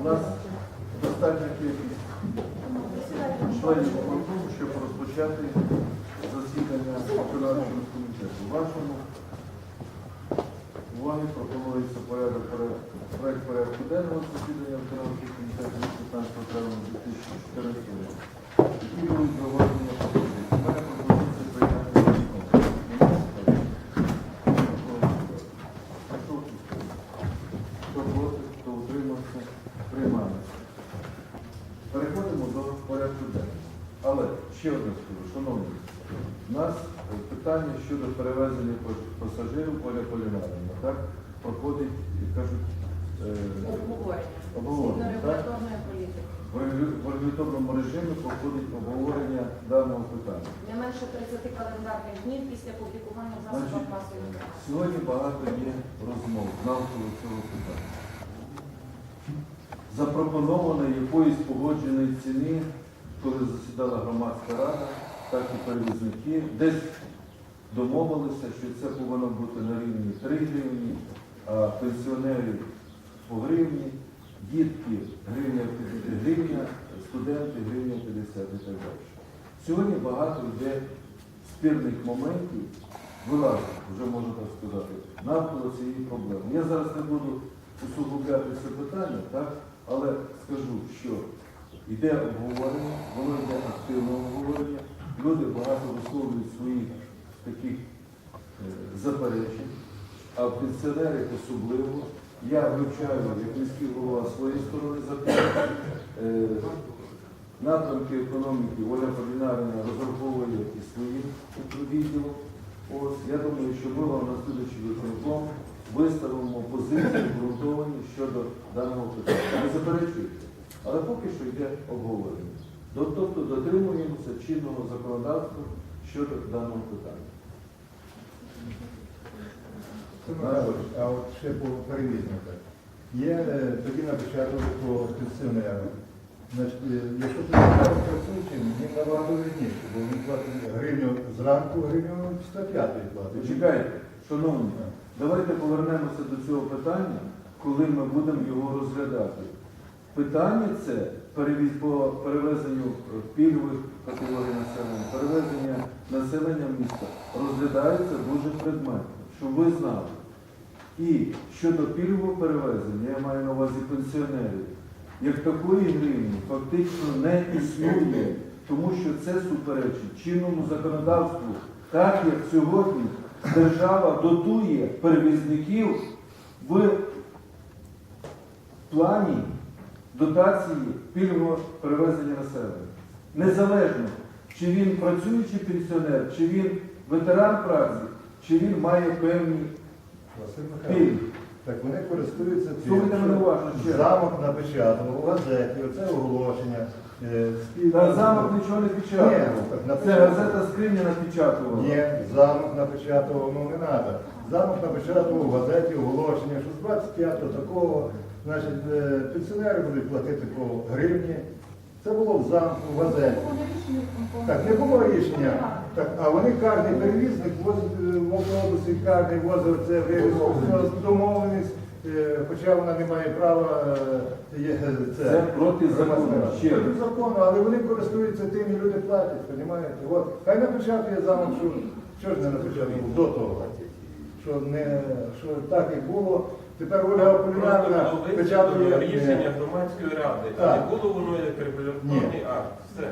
У нас достатньо кількість членів виконкому, щоб розпочати засідання виконавчого комітету. Вашому уваги пропонується порядок проект порядку денного засідання виконавчого комітету 15 травня 2014 року. Ще одне скажу, шановні, у нас питання щодо перевезення пасажирів Оля Полінарівна, так? Проходить, як кажуть, е, Обговорення. Обговорення, так? регуляторної політики. в регу- в регуляторному режимі проходить обговорення даного питання. Не менше 30 календарних днів після публікування в засобах Значить, масової інформації. Сьогодні багато є розмов навколо цього питання. Запропоновано якоїсь погодженої ціни, коли засідала громадська рада, так і перевізники, десь домовилися, що це повинно бути на рівні 3 гривні, а пенсіонерів по гривні, дітки гривня 50 гривня, студенти гривня 50 і так далі. Сьогодні багато йде спірних моментів, вилазить, вже можна так сказати, навколо цієї проблеми. Я зараз не буду усугубляти це питання, так? але скажу, що йде обговорення, воно йде активне обговорення, люди багато висловлюють своїх таких е, заперечень, а пенсіонери особливо. Я вивчаю, як міський голова своєї сторони закону. Е, Напрямки економіки Оля Полінарина розраховує і своїм відділом. Я думаю, що ми вам на слідчий виконком виставимо позиції обґрунтовані щодо даного питання. Не заперечуйте, але поки що йде обговорення. Тобто дотримуємося чинного законодавства щодо даного питання. А от ще по перевізниках. Є е, тоді на початку по пенсіонерам. Значить, е, якщо пенсіонер працюючий, їм набагато видніше, бо він платить гривню зранку, гривню після п'ятої платить. Почекайте, шановні, давайте повернемося до цього питання, коли ми будемо його розглядати. Питання це по перевезенню пільгових категорій населення, перевезення населення міста розглядається дуже предметно, щоб ви знали. І щодо пільгового перевезення, я маю на увазі пенсіонерів, як такої гривні фактично не існує, тому що це суперечить чинному законодавству, так як сьогодні держава дотує перевізників в плані дотації пільгового перевезення населення. Незалежно, чи він працюючий пенсіонер, чи він ветеран праці, чи він має певні Василь Михайлович, пільги. так вони користуються тим, Слухайте мене уважно ще. що замок напечатав у газеті, оце оголошення. е, Та замок нічого не Ні, печатав. так Це газета скриня напечатувала. Ні, замок напечатував, ну не треба. Замок напечатував в газеті оголошення, що з 25-го такого, значить, е, пенсіонери будуть платити по гривні. Це було в замку, в газеті. Так, не було рішення. Так, а вони кожен перевізник возить е, в автобусі, кожен возив це домовленість, е, хоча вона не має права є, е, Це проти закону. Проти закону, але вони користуються тим і люди платять, розумієте? От, хай напечатує замок, що, що ж не напечатував до того. Що, не, що так і було. Тепер Ольга Полінарівна печатує. рішення громадської ради, Так. не було воно як регуляторний акт. Все.